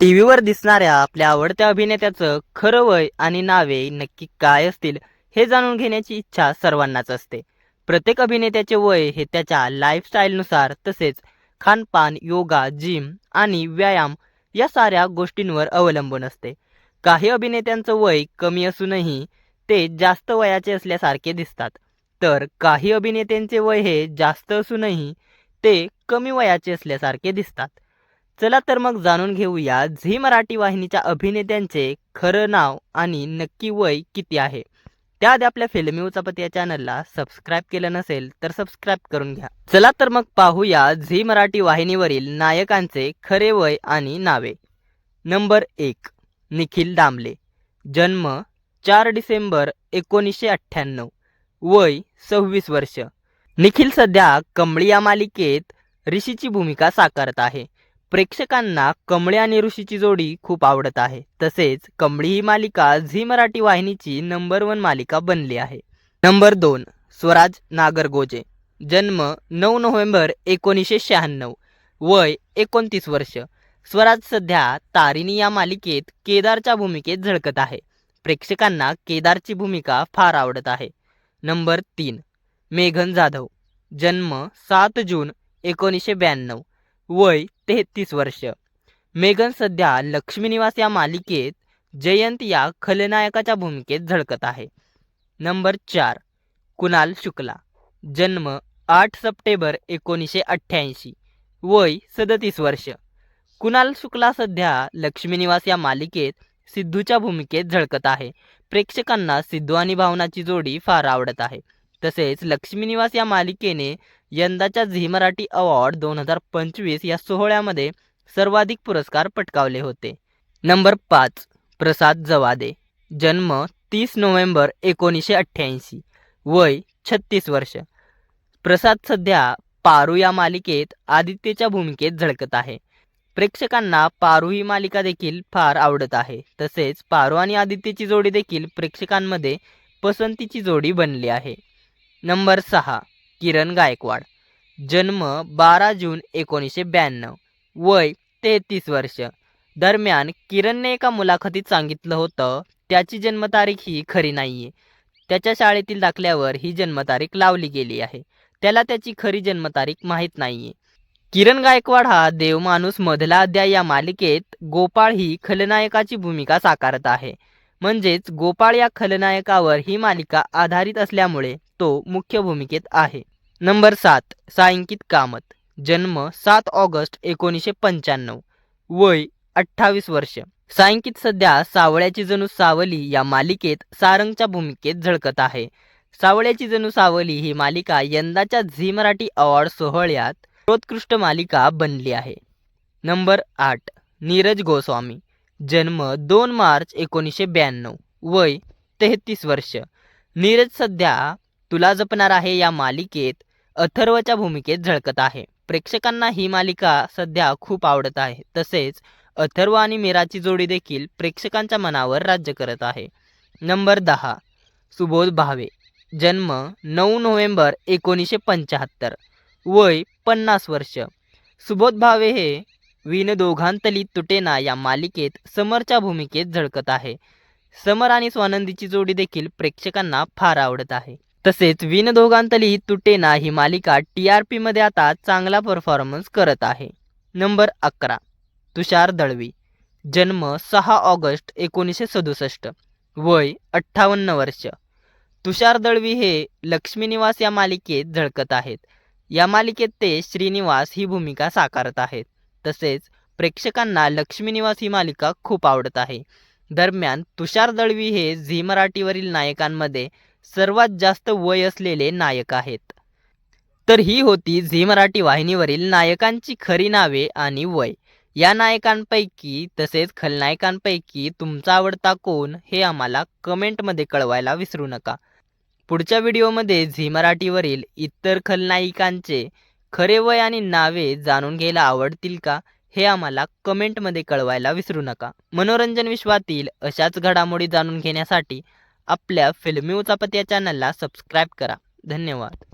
T व्हीवर दिसणाऱ्या आपल्या आवडत्या अभिनेत्याचं खरं वय आणि नावे नक्की काय असतील हे जाणून घेण्याची इच्छा सर्वांनाच असते. प्रत्येक अभिनेत्याचे वय हे त्याच्या लाईफस्टाईलनुसार तसेच खानपान योगा जिम आणि व्यायाम या साऱ्या गोष्टींवर अवलंबून असते. काही अभिनेत्यांचं वय कमी असूनही ते जास्त वयाचे असल्यासारखे दिसतात. तर काही अभिनेत्यांचे वय हे जास्त असूनही ते कमी वयाचे असल्यासारखे दिसतात. चला तर मग जाणून घेऊया झी मराठी वाहिनीच्या अभिनेत्यांचे खरं नाव आणि नक्की वय किती आहे. त्याआधी आपल्या फिल्मी उचापत या चॅनलला सबस्क्राईब केलं नसेल तर सबस्क्राईब करून घ्या. चला तर मग पाहूया झी मराठी वाहिनीवरील नायकांचे खरे वय आणि नावे. नंबर एक निखिल दामले. जन्म चार डिसेंबर एकोणीसशे अठ्ठ्याण्णव. वय सव्वीस वर्ष. निखिल सध्या कमळी या मालिकेत ऋषीची भूमिका साकारत आहे. प्रेक्षकांना कमळे आणि ऋषीची जोडी खूप आवडत आहे. तसेच कमळी ही मालिका झी मराठी वाहिनीची नंबर वन मालिका बनली आहे. नंबर दोन स्वराज नागरगोजे. जन्म नऊ नोव्हेंबर एकोणीसशे शहाण्णव. वय एकोणतीस वर्ष. स्वराज सध्या तारिणी या मालिकेत केदारच्या भूमिकेत झळकत आहे. प्रेक्षकांना केदारची भूमिका फार आवडत आहे. नंबर तीन मेघन जाधव. जन्म सात जून एकोणीसशे ब्याण्णव. वय तेहतीस वर्ष. मेघन सध्या लक्ष्मी निवास या मालिकेत जयंत या खलनायकाच्या भूमिकेत झळकत आहे. नंबर चार कुणाल शुक्ला. जन्म आठ सप्टेंबर एकोणीसशे अठ्ठ्याऐंशी. वय सदतीस वर्ष. कुणाल शुक्ला सध्या लक्ष्मी निवास या मालिकेत सिद्धूच्या भूमिकेत झळकत आहे. प्रेक्षकांना सिद्धू आणि भावनाची जोडी फार आवडत आहे. तसेच लक्ष्मी निवास या मालिकेने यंदाच्या झी मराठी अवॉर्ड दोन हजार पंचवीस या सोहळ्यामध्ये सर्वाधिक पुरस्कार पटकावले होते. नंबर पाच प्रसाद जवादे. जन्म तीस नोव्हेंबर एकोणीसशे अठ्ठ्याऐंशी. वय छत्तीस वर्ष. प्रसाद सध्या पारू या मालिकेत आदित्यच्या भूमिकेत झळकत आहे. प्रेक्षकांना पारू ही मालिका देखील फार आवडत आहे. तसेच पारू आणि आदित्यची जोडी देखील प्रेक्षकांमध्ये पसंतीची जोडी बनली आहे. नंबर सहा किरण गायकवाड. जन्म बारा जून एकोणीसशे ब्याण्णव. वय तेहतीस वर्ष. दरम्यान किरणने एका मुलाखतीत सांगितलं होतं त्याची जन्मतारीख ही खरी नाही आहे त्याच्या शाळेतील दाखल्यावर ही जन्मतारीख लावली गेली आहे. त्याला त्याची खरी जन्मतारीख माहीत नाही आहे किरण गायकवाड हा देवमाणूस मधला अध्याय या मालिकेत गोपाळ ही खलनायकाची भूमिका साकारत आहे. म्हणजेच गोपाळ या खलनायकावर ही मालिका आधारित असल्यामुळे तो मुख्य भूमिकेत आहे. नंबर सात सायंकित कामत. जन्म सात ऑगस्ट एकोणीसशे पंच्याण्णव. वय अठ्ठावीस वर्ष. सायंकित सध्या सावळ्याची जणू सावली या मालिकेत सारंगच्या भूमिकेत झळकत आहे. सावळ्याची जणू सावली ही मालिका यंदाच्या झी मराठी अवॉर्ड सोहळ्यात सर्वोत्कृष्ट मालिका बनली आहे. नंबर आठ नीरज गोस्वामी. जन्म दोन मार्च एकोणीसशे ब्याण्णव. वय तेहतीस वर्ष. नीरज सध्या तुला जपणार आहे या मालिकेत अथर्वच्या भूमिकेत झळकत आहे. प्रेक्षकांना ही मालिका सध्या खूप आवडत आहे. तसेच अथर्व आणि मीराची जोडी देखील प्रेक्षकांच्या मनावर राज्य करत आहे. नंबर दहा सुबोध भावे जन्म नऊ नोव्हेंबर एकोणीसशे पंच्याहत्तर वय पन्नास वर्ष. सुबोध भावे हे विन दोघांतली तुटेना या मालिकेत समरच्या भूमिकेत झळकत आहे. समर आणि स्वानंदीची जोडी देखील प्रेक्षकांना फार आवडत आहे. तसेच विन दोघांतली तुटेना ही मालिका टी आर पीमध्ये आता चांगला परफॉर्मन्स करत आहे. नंबर अकरा तुषार दळवी जन्म सहा ऑगस्ट एकोणीसशे सदुसष्ट वय अठ्ठावन्न वर्ष. तुषार दळवी हे लक्ष्मी निवास या मालिकेत झळकत आहेत. या मालिकेत ते श्रीनिवास ही भूमिका साकारत आहेत. तसेच प्रेक्षकांना लक्ष्मी निवास ही मालिका खूप आवडत आहे. दरम्यान तुषार दळवी हे झी मराठीवरील नायकांमध्ये सर्वात जास्त वय असलेले नायक आहेत. तर ही होती झी मराठी वाहिनीवरील नायकांची खरी नावे आणि वय. या नायकांपैकी तसेच खलनायकांपैकी तुमचा आवडता कोण हे आम्हाला कमेंटमध्ये कळवायला विसरू नका. पुढच्या व्हिडिओमध्ये झी मराठीवरील इतर खलनायिकांचे खरे वय आणि नावे जाणून घ्यायला आवडतील का हे आम्हाला कमेंटमध्ये कळवायला विसरू नका. मनोरंजन विश्वातील अशाच घडामोडी जाणून घेण्यासाठी आपल्या फिल्मी उचापत या चॅनलला सबस्क्राईब करा. धन्यवाद.